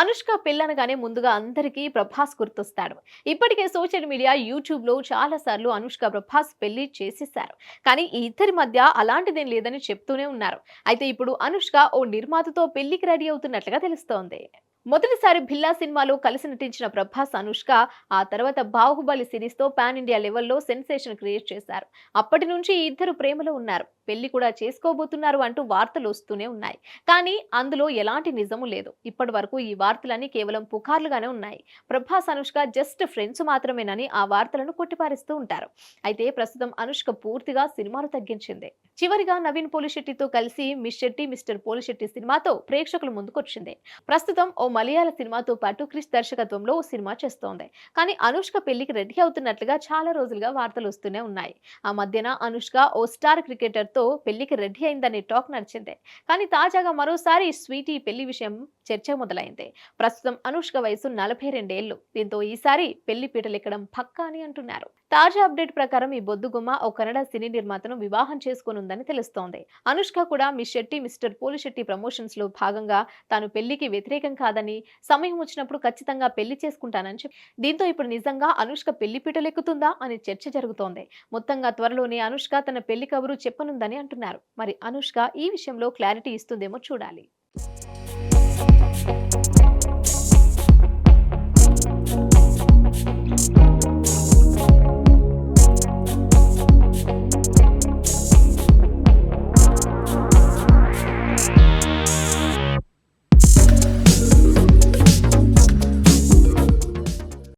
అనుష్క పెళ్ళనగానే ముందుగా అందరికీ ప్రభాస్ గుర్తొస్తాడు. ఇప్పటికే సోషల్ మీడియా యూట్యూబ్లో చాలా సార్లు అనుష్క ప్రభాస్ పెళ్ళి చేసేశారు. కానీ ఈ ఇద్దరి మధ్య అలాంటిదేం లేదని చెప్తూనే ఉన్నారు. అయితే ఇప్పుడు అనుష్క ఓ నిర్మాతతో పెళ్ళికి రెడీ అవుతున్నట్లుగా తెలుస్తోంది. మొదటిసారి భిల్లా సినిమాలో కలిసి నటించిన ప్రభాస్ అనుష్క ఆ తర్వాత బాహుబలి సిరీస్తో పాన్ ఇండియా లెవెల్లో సెన్సేషన్ క్రియేట్ చేశారు. అప్పటి నుంచి ఇద్దరు ప్రేమలో ఉన్నారు. పెళ్ళి కూడా చేసుకోబోతున్నారు అంటూ వార్తలు వస్తూనే ఉన్నాయి. కానీ అందులో ఎలాంటి నిజము లేదు. ఇప్పటి వరకు ఈ వార్తలన్నీ కేవలం పుకార్లుగానే ఉన్నాయి. ప్రభాస్ అనుష్క జస్ట్ ఫ్రెండ్స్ మాత్రమేనని ఆ వార్తలను కొట్టిపారిస్తూ ఉంటారు. అయితే ప్రస్తుతం అనుష్క పూర్తిగా సినిమాలు తగ్గించింది. చివరిగా నవీన్ పోలిశెట్టితో కలిసి మిస్ శెట్టి మిస్టర్ పోలిశెట్టి సినిమాతో ప్రేక్షకుల ముందుకొచ్చింది. ప్రస్తుతం ఓ మలయాళ సినిమాతో పాటు క్రిష్ దర్శకత్వంలో ఓ సినిమా చేస్తోంది. కానీ అనుష్క పెళ్ళికి రెడీ అవుతున్నట్లుగా చాలా రోజులుగా వార్తలు వస్తూనే ఉన్నాయి. ఆ మధ్యన అనుష్క ఓ స్టార్ క్రికెటర్తో పెళ్ళికి రెడీ అయిందనే టాక్ నడిచింది. కానీ తాజాగా మరోసారి స్వీటీ పెళ్ళి విషయం చర్చ మొదలైంది. ప్రస్తుతం అనుష్క వయసు నలభై రెండేళ్ళు దీంతో ఈసారి పెళ్ళి పీటలెక్కడం పక్కా అని అంటున్నారు. తాజా అప్డేట్ ప్రకారం ఈ బొద్దుగుమ్మ ఓ కన్నడ సినీ నిర్మాతను వివాహం చేసుకోనుందని తెలుస్తోంది. అనుష్క కూడా మిస్ శెట్టి మిస్టర్ పోలిశెట్టి ప్రమోషన్స్లో భాగంగా తాను పెళ్ళికి వ్యతిరేకం కాదని కానీ సమయం వచ్చినప్పుడు ఖచ్చితంగా పెళ్ళి చేసుకుంటానని చెప్పి దీంతో ఇప్పుడు నిజంగా అనుష్క పెళ్ళి పీటలెక్కుతుందా అని చర్చ జరుగుతోంది. మొత్తంగా త్వరలోనే అనుష్క తన పెళ్ళి కబురు చెప్పనుందని అంటున్నారు. మరి అనుష్క ఈ విషయంలో క్లారిటీ ఇస్తుందేమో చూడాలి.